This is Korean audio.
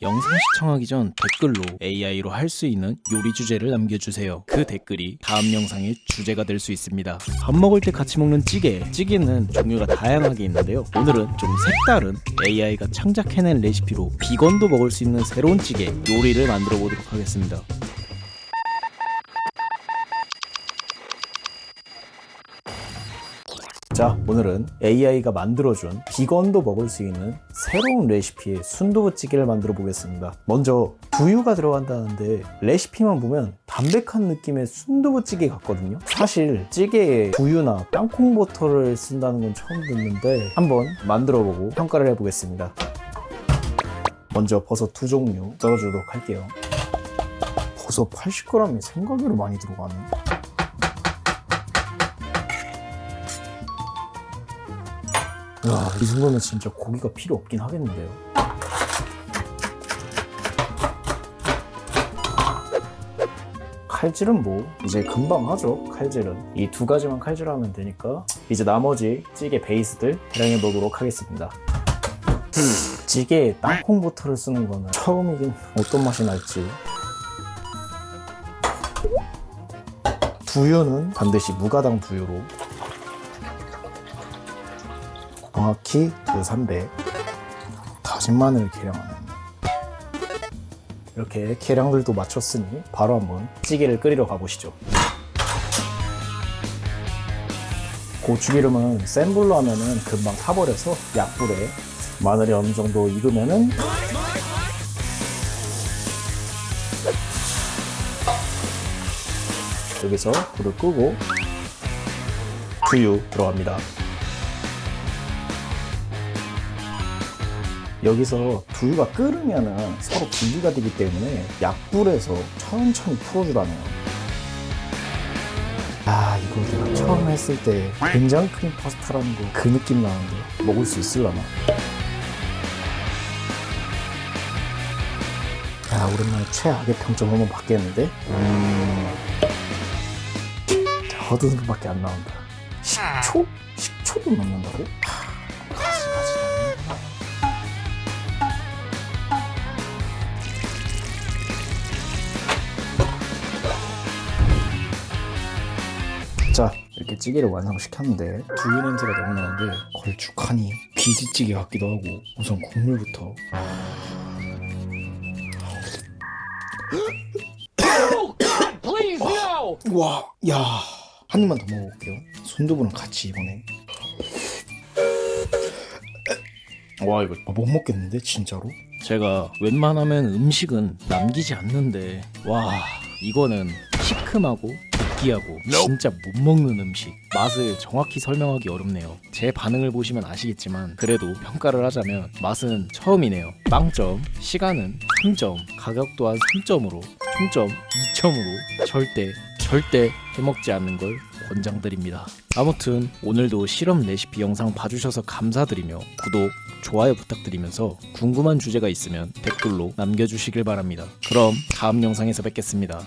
영상 시청하기 전 댓글로 AI로 할 수 있는 요리 주제를 남겨주세요. 그 댓글이 다음 영상의 주제가 될 수 있습니다. 밥 먹을 때 같이 먹는 찌개. 찌개는 종류가 다양하게 있는데요. 오늘은 좀 색다른 AI가 창작해낸 레시피로 비건도 먹을 수 있는 새로운 찌개 요리를 만들어 보도록 하겠습니다. 자, 오늘은 AI가 만들어준 비건도 먹을 수 있는 새로운 레시피의 순두부찌개를 만들어 보겠습니다. 먼저 두유가 들어간다는데 레시피만 보면 담백한 느낌의 순두부찌개 같거든요. 사실 찌개에 두유나 땅콩 버터를 쓴다는 건 처음 듣는데 한번 만들어 보고 평가를 해보겠습니다. 먼저 버섯 두 종류 썰어주도록 할게요. 버섯 80g이 생각외로 많이 들어가네. 야, 이 정도면 진짜 고기가 필요 없긴 하겠는데요. 칼질은 뭐 이제 금방 하죠 칼질은. 이 두 가지만 칼질하면 되니까 이제 나머지 찌개 베이스들 해량해 보도록 하겠습니다. 찌개에 땅콩 버터를 쓰는 거는 처음이긴 어떤 맛이 날지. 두유는 반드시 무가당 두유로 정확히 두300 다진 마늘을 계량하는 이렇게 계량들도 맞췄으니 바로 한번 찌개를 끓이러 가보시죠. 고추기름은 센 불로 하면은 금방 타버려서 약불에 마늘이 어느 정도 익으면은 여기서 불을 끄고 두유 들어갑니다 여기서 두유가 끓으면은 서로 분리가 되기 때문에 약불에서 천천히 풀어주라네요. 아 이거 내가 처음 했을 때 된장 크림 파스타라는 거 그 느낌 나는데 먹을 수 있을라나? 아 오랜만에 최악의 평점 한번 받겠는데? 음... 저드는밖에 안 나온다. 식초? 식초도 넣는다고? 자 이렇게 찌개를 완성시켰는데 두유 냄새가 너무 나는데 걸쭉하니 비지찌개 같기도 하고 우선 국물부터! 와, 야, 한 입만 더 먹어볼게요. 순두부랑 같이 이번에. 와, 이거 못 먹겠는데 진짜로? 제가 웬만하면 음식은 남기지 않는데, 와, 이거는 시큼하고 느끼하고 진짜 못 먹는 음식. 맛을 정확히 설명하기 어렵네요. 제 반응을 보시면 아시겠지만 그래도 평가를 하자면 맛은 처음이네요. 빵점, 시간은 3점, 가격 또한 3점으로 총점 2점으로 절대 절대 해먹지 않는 걸 권장드립니다. 아무튼 오늘도 실험 레시피 영상 봐주셔서 감사드리며 구독, 좋아요 부탁드리면서 궁금한 주제가 있으면 댓글로 남겨주시길 바랍니다. 그럼 다음 영상에서 뵙겠습니다.